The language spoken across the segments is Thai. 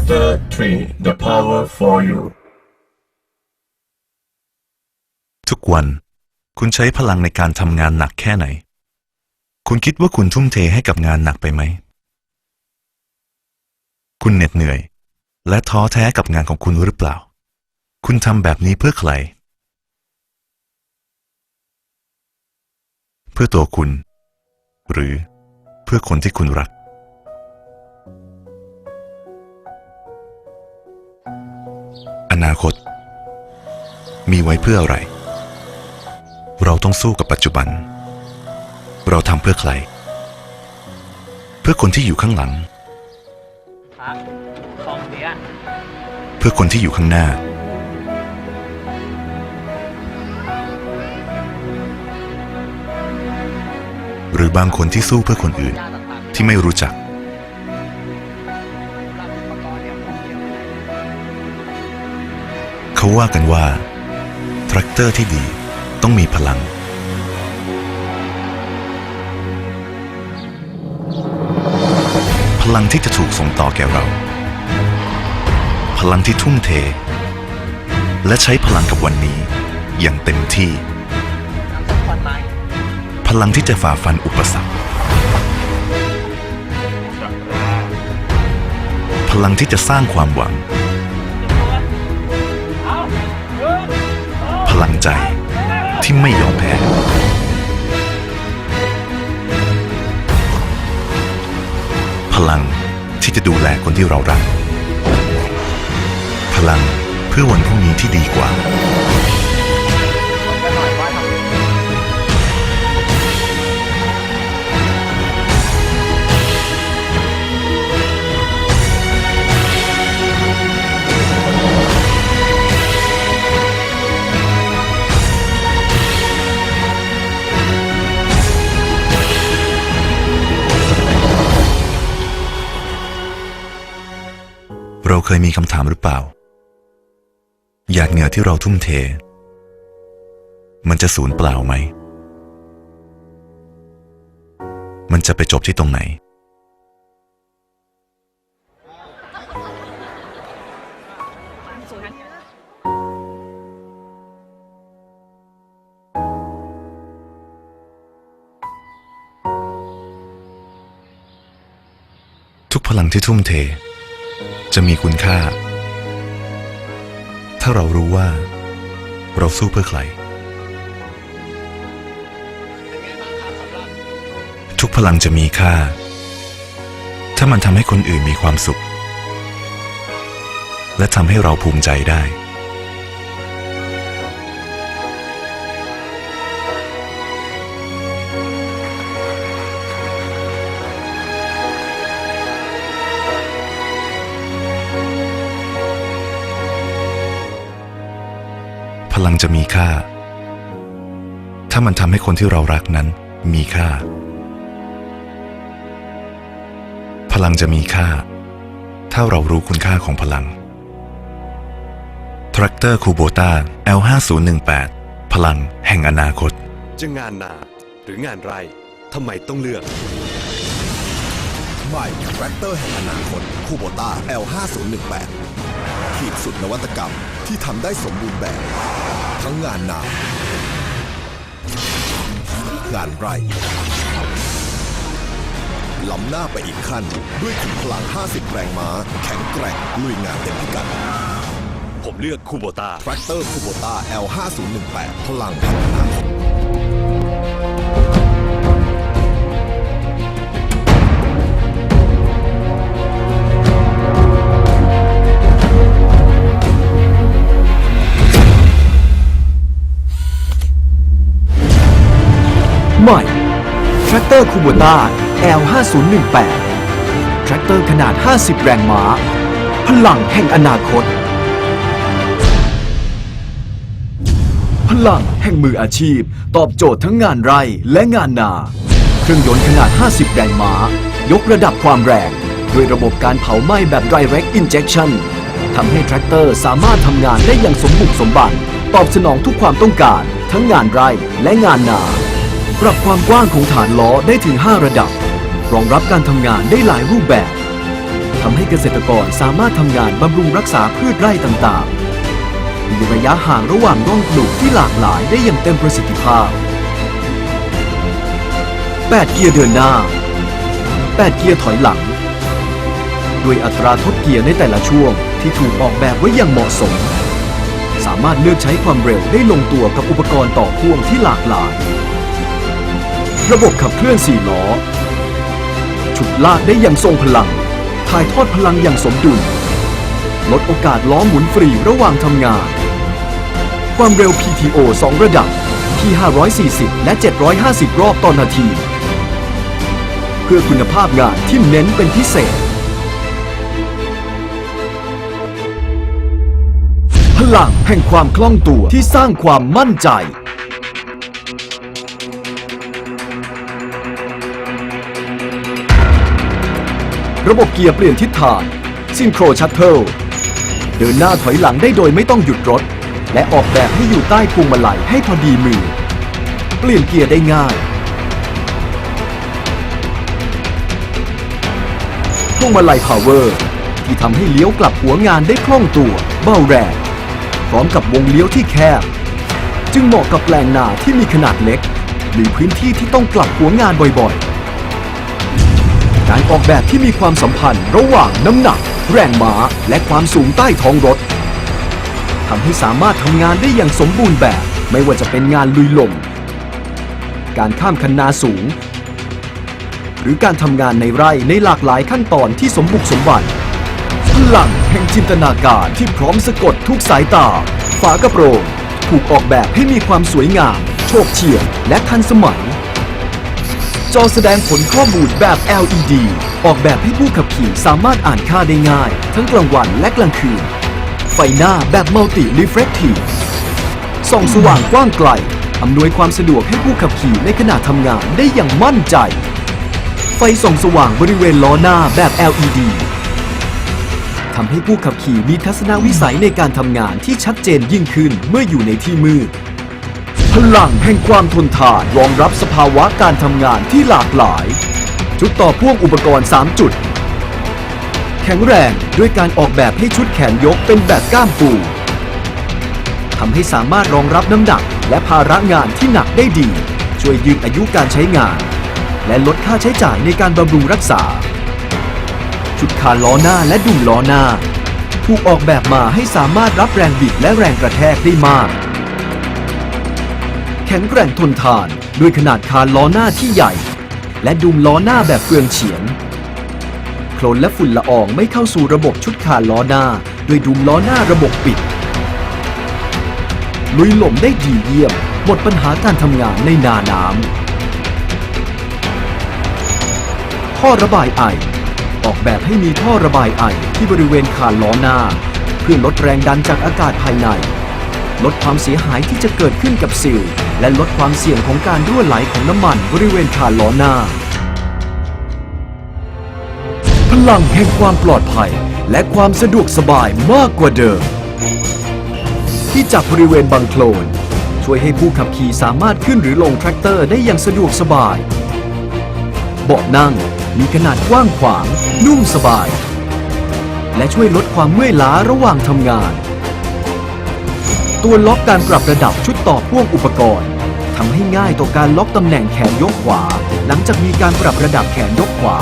Tractor 3 The power for you ทุกวัน คุณใช้พลังในการทำงานหนักแค่ไหน คุณคิดว่าคุณทุ่มเทให้กับงานหนักไปไหม คุณเหน็ดเหนื่อย และท้อแท้กับงานของคุณหรือเปล่า คุณทำแบบนี้เพื่อใคร เพื่อตัวคุณ หรือเพื่อคนที่คุณรัก นาคต มีไว้เพื่ออะไร เราต้องสู้กับปัจจุบัน เราทำเพื่อใคร เพื่อคนที่อยู่ข้างหลังพระของเสียเพื่อคนที่อยู่ข้างหน้า หรือบางคนที่สู้เพื่อคนอื่นยาต่างๆที่ไม่รู้จัก เขาว่ากันว่า แทรกเตอร์ที่ดีต้องมีพลัง พลังที่จะถูกส่งต่อแก่เรา พลังที่ทุ่มเท และใช้พลังกับวันนี้อย่างเต็มที่ พลังที่จะฝ่าฟันอุปสรรค พลังที่จะสร้างความหวัง ลังใจที่ไม่ยอมแพ้ พลังที่จะดูแลคนที่เรารัก พลังเพื่อวันพรุ่งนี้ที่ดีกว่า เราเคยมีคำถามหรือเปล่าอยากเหงื่อที่เราทุ่มเท มันจะสูญเปล่าไหม มันจะไปจบที่ตรงไหน ทุกพลังที่ทุ่มเท จะมีคุณค่า ถ้าเรารู้ว่า เราสู้เพื่อใคร ทุกพลังจะมีค่า ถ้ามันทำให้คนอื่นมีความสุข และทำให้เราภูมิใจได้ ลังจะมีค่า ถ้ามันทำให้คนที่เรารักนั้นมีค่า พลังจะมีค่า ถ้าเรารู้คุณค่าของพลัง Tractor Kubota L5018 พลังแห่งอนาคต จะงานนาหรืองานไรทำไมต้องเลือกใหม่แทรกเตอร์แห่งอนาคตคูโบต้า L5018 ขีดสุดนวัตกรรมที่ทำได้สมบูรณ์แบบ ทั้งงานหนางานไร่ล้ำหน้าไปอีกขั้น ด้วยขุมพลัง 50 แรงม้า แข็งแกร่งลุยงานเต็มพิกัด ผมเลือกคูโบตาแทรกเตอร์คูโบต้า L5018 พลังแห่งอนา ใหม่แทรกเตอร์คูโบต้า L5018 แทรกเตอร์ขนาด 50 แรงม้า พลังแห่งอนาคต พลังแห่งมืออาชีพ ตอบโจทย์ทั้งงานไร่และงานนา เครื่องยนต์ขนาด 50 แรงม้า ยกระดับความแรง ด้วยระบบการเผาไหม้แบบ Direct Injection ทำให้แทรกเตอร์สามารถทำงานได้อย่างสมบุกสมบัน ตอบสนองทุกความต้องการ ทั้งงานไร่และงานนา ปรับความกว้างของฐานล้อได้ถึง 5 ระดับ รองรับการทำงานได้หลายรูปแบบทำให้เกษตรกรสามารถทำงานบำรุงรักษาพืชไร่ต่างๆ มีระยะห่างระหว่างร่องปลูกที่หลากหลายได้อย่างเต็มประสิทธิภาพ 8 เกียร์เดินหน้า 8 เกียร์ถอยหลัง ด้วยอัตราทดเกียร์ในแต่ละช่วงที่ถูกออกแบบไว้อย่างเหมาะสม สามารถเลือกใช้ความเร็วได้ลงตัวกับอุปกรณ์ต่อพ่วงที่หลากหลาย ระบบขับเคลื่อน4ล้อ ฉุดลากได้อย่างทรงพลัง ถ่ายทอดพลังอย่างสมดุล ลดโอกาสล้อหมุนฟรีระหว่างทำงาน ความเร็ว PTO 2 ระดับที่ 540 และ 750 รอบต่อนาที เพื่อคุณภาพงานที่เน้นเป็นพิเศษ พลังแห่งความคล่องตัวที่สร้างความมั่นใจ ระบบเกียร์เปลี่ยนทิศทางซินโครชัตเทิลเดินหน้าถอยหลังได้โดยไม่ต้องหยุดรถ และออกแบบให้อยู่ใต้พวงมาลัยให้พอดีมือ เปลี่ยนเกียร์ได้ง่ายพวงมาลัยพาวเวอร์ที่ทำให้เลี้ยวกลับหัวงานได้คล่องตัว เบาแรงพร้อมกับวงเลี้ยวที่แคบ จึงเหมาะกับแปลงนาที่มีขนาดเล็ก หรือพื้นที่ที่ต้องกลับหัวงานบ่อยๆ การออกแบบที่มีความสัมพันธ์ระหว่างน้ำหนัก แรงม้า และความสูงใต้ท้องรถทำให้สามารถทำงานได้อย่างสมบูรณ์แบบ ไม่ว่าจะเป็นงานลุยลม การข้ามคันนาสูง หรือการทำงานในไร่ในหลากหลายขั้นตอนที่สมบุกสมบันพลังแห่งจินตนาการที่พร้อมสะกดทุกสายตา ฝากระโปรงถูกออกแบบให้มีความสวยงาม โชคเฉี่ยวและทันสมัย จอแสดงผลข้อมูลแบบ LED ออกแบบให้ผู้ขับขี่สามารถอ่านค่าได้ง่าย ทั้งกลางวันและกลางคืน ไฟหน้าแบบ Multi Reflective ส่องสว่างกว้างไกล อำนวยความสะดวกให้ผู้ขับขี่ในขณะทำงานได้อย่างมั่นใจ ไฟส่องสว่างบริเวณล้อหน้าแบบ LED ทำให้ผู้ขับขี่มีทัศนวิสัยในการทำงานที่ชัดเจนยิ่งขึ้นเมื่ออยู่ในที่มืด พลังแห่งความทนทานรองรับสภาวะการทำงานที่หลากหลาย ชุดต่อพ่วงอุปกรณ์ 3 จุด แข็งแรงด้วยการออกแบบให้ชุดแขนยกเป็นแบบก้ามปูทำให้สามารถรองรับน้ำหนัก และภาระงานที่หนักได้ดี ช่วยยืดอายุการใช้งาน และลดค่าใช้จ่ายในการบำรุงรักษา ชุดคานล้อหน้าและดุมล้อหน้า ถูกออกแบบมาให้สามารถรับแรงบิดและแรงกระแทกได้มาก แข็งแกร่งทนทาน ด้วยขนาดคานล้อหน้าที่ใหญ่ และดุมล้อหน้าแบบเฟืองเฉียงโคลนและฝุ่นละอองไม่เข้าสู่ระบบชุดคานล้อหน้าด้วยดุมล้อหน้าระบบปิด ลุยหล่มได้ดีเยี่ยม หมดปัญหาการทำงานในนาน้ำท่อระบายไอ ออกแบบให้มีท่อระบายไอที่บริเวณคานล้อหน้า เพื่อลดแรงดันจากอากาศภายใน ลดความเสียหายที่จะเกิดขึ้นกับซิล และลดความเสี่ยงของการรั่วไหลของน้ำมันบริเวณคานล้อหน้า พลังแห่งความปลอดภัย และความสะดวกสบายมากกว่าเดิม ที่จากบริเวณบังโคลน ช่วยให้ผู้ขับขี่สามารถขึ้นหรือลงแทรกเตอร์ได้อย่างสะดวกสบาย เบาะนั่งมีขนาดกว้างขวาง นุ่มสบาย และช่วยลดความเมื่อยล้าระหว่างทำงาน ตัวล็อกการปรับระดับชุดต่อพ่วงอุปกรณ์ทำให้ง่ายต่อการล็อกตำแหน่งแขนยกขวา หลังจากมีการปรับระดับแขนยกขวา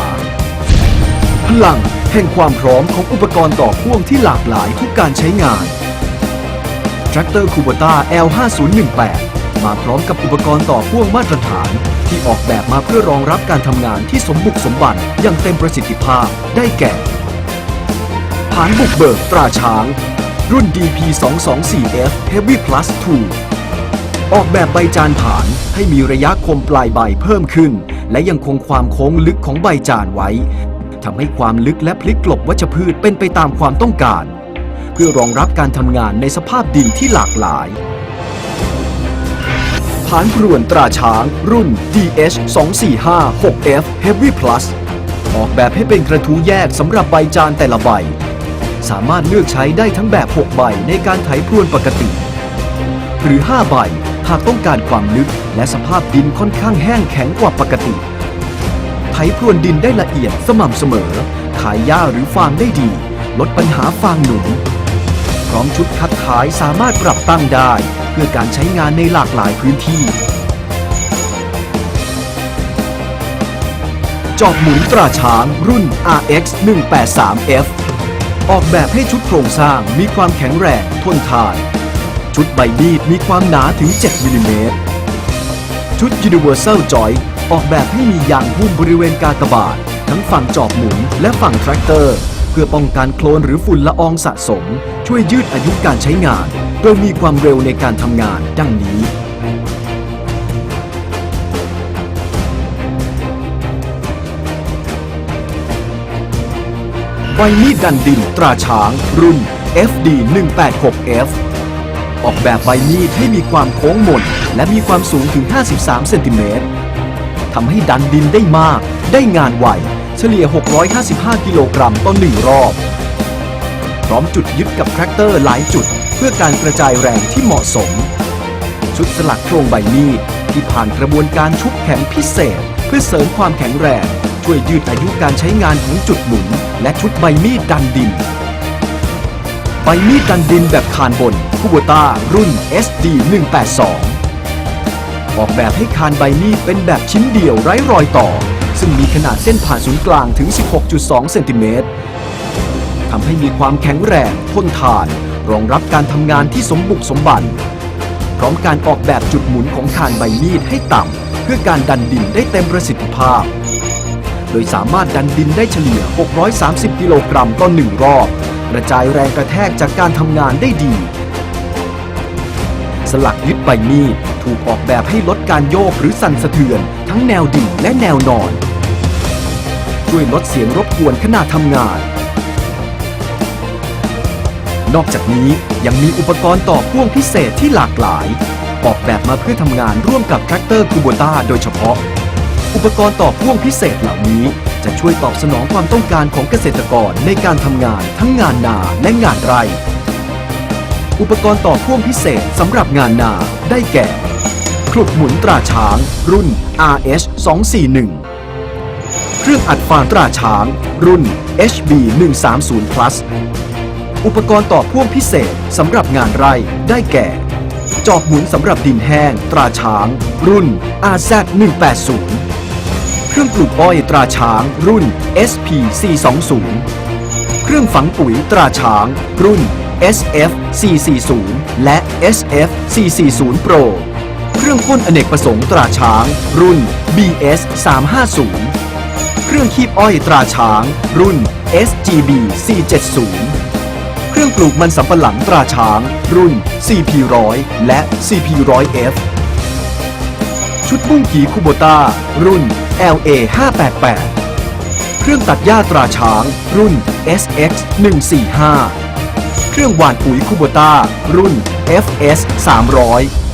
พลังแห่งความพร้อมของอุปกรณ์ต่อพ่วงที่หลากหลายทุกการใช้งาน Tractor Kubota L5018 มาพร้อมกับอุปกรณ์ต่อพ่วงมาตรฐาน ที่ออกแบบมาเพื่อรองรับการทำงานที่สมบุกสมบันอย่างเต็มประสิทธิภาพได้แก่ผานบุกเบิกตราช้าง รุ่น DP224F Heavy Plus 2 ออกแบบใบจานผานให้มีระยะคมปลายใบเพิ่มขึ้น และยังคงความโค้งลึกของใบจานไว้ทำให้ความลึกและพลิกกลบวัชพืชเป็นไปตามความต้องการ เพื่อรองรับการทำงานในสภาพดินที่หลากหลายผานพรวนตราช้างรุ่น DH 2 4 5 6 F Heavy Plus ออกแบบให้เป็นกระทู้แยกสำหรับใบจานแต่ละใบ สามารถเลือกใช้ได้ทั้งแบบ 6 ใบในการไถพรวนปกติ หรือ 5 ใบหากต้องการความลึกและสภาพดินค่อนข้างแห้งแข็งกว่าปกติ ไถพรวนดินได้ละเอียดสม่ำเสมอ ขายหญ้าหรือฟางได้ดี ลดปัญหาฟางหนุนพร้อมชุดคัดท้ายสามารถปรับตั้งได้ เพื่อการใช้งานในหลากหลายพื้นที่ จอบหมุนตราช้างรุ่น RX 183F ออกแบบให้ชุดโครงสร้างมีความแข็งแรงทนทาน ชุดใบมีดมีความหนาถึง 7มิลลิเมตร ชุด Universal Joint ออกแบบให้มียางหุ้มบริเวณกากบาท ทั้งฝั่งจอบหมุนและฝั่งแทรกเตอร์ เพื่อป้องกันโคลนหรือฝุ่นละอองสะสม ช่วยยืดอายุการใช้งาน โดยมีความเร็วในการทำงานดังนี้ ใบมีดดันดินตราช้าง รุ่น FD 186F ออกแบบใบมีดให้มีความโค้งมนและมีความสูงถึง 53 เซนติเมตรทำให้ดันดินได้มาก ได้งานไว เฉลี่ย 655 กิโลกรัมต่อหนึ่งรอบ พร้อมจุดยึดกับแทรกเตอร์หลายจุด เพื่อการกระจายแรงที่เหมาะสม ชุดสลักโครงใบมีดที่ผ่านกระบวนการชุบแข็งพิเศษ เพื่อเสริมความแข็งแรง ช่วยยืดอายุการใช้งานของจุดหมุน และชุดใบมีดดันดิน ใบมีดดันดินแบบคานบนคูโบต้ารุ่น SD 182ออกแบบให้คานใบมีดเป็นแบบชิ้นเดียวไร้รอยต่อ ซึ่งมีขนาดเส้นผ่านศูนย์กลางถึง 16.2 เซนติเมตรทำให้มีความแข็งแรงทนทาน รองรับการทำงานที่สมบุกสมบันพร้อมการออกแบบจุดหมุนของคานใบมีดให้ต่ำ เพื่อการดันดินได้เต็มประสิทธิภาพ โดยสามารถดันดินได้เฉลี่ย 630 กิโลกรัมต่อหนึ่งรอบ กระจายแรงกระแทกจากการทำงานได้ดี สลักยึดใบมีดถูกออกแบบให้ลดการโยกหรือสั่นสะเทือน ทั้งแนวดิ่งและแนวนอน ช่วยลดเสียงรบกวนขณะทำงาน นอกจากนี้ยังมีอุปกรณ์ต่อพ่วงพิเศษที่หลากหลาย ออกแบบมาเพื่อทำงานร่วมกับแทรกเตอร์คูโบต้าโดยเฉพาะ อุปกรณ์ต่อพ่วงพิเศษเหล่านี้ จะช่วยตอบสนองความต้องการของเกษตรกรในการทำงานทั้งงานนาและงานไร่ อุปกรณ์ต่อพ่วงพิเศษสำหรับงานนาได้แก่ครุดหมุนตราช้าง รุ่น RH 241 เครื่องอัดฟางตราช้าง รุ่น HB 130 plus อุปกรณ์ต่อพ่วงพิเศษสำหรับงานไร่ได้แก่ จอบหมุนสำหรับดินแห้ง ตราช้าง รุ่น RZ 180 เครื่องปลูกอ้อยตราช้าง รุ่น SP 420เครื่องฝังปุ๋ยตราช้าง รุ่น SF 440และ SF 440 Pro เครื่องพ่นอเนกประสงค์ตราช้าง รุ่น BS 350เครื่องคีบอ้อยตราช้าง รุ่น SGB 470เครื่องปลูกมันสำปะหลังตราช้าง รุ่น CP100 และ CP100F ชุดบุ้งกีคูโบต้า รุ่น LA 588 เครื่องตัดหญ้าตราช้าง รุ่น SX 145 เครื่องหว่านปุ๋ยคูโบต้า รุ่น FS 300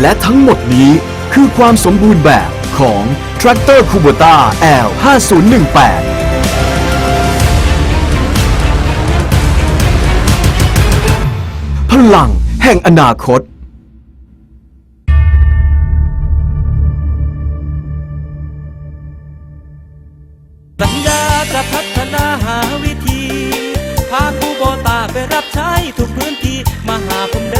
และทั้งหมดนี้คือความสมบูรณ์แบบของ Tractor Kubota L5018 พลังแห่งอนาคต สัญญาจะพัฒนาหาวิธี พาคูโบตาไปรับใช้ทุกพื้นที่ มาหาผมเด้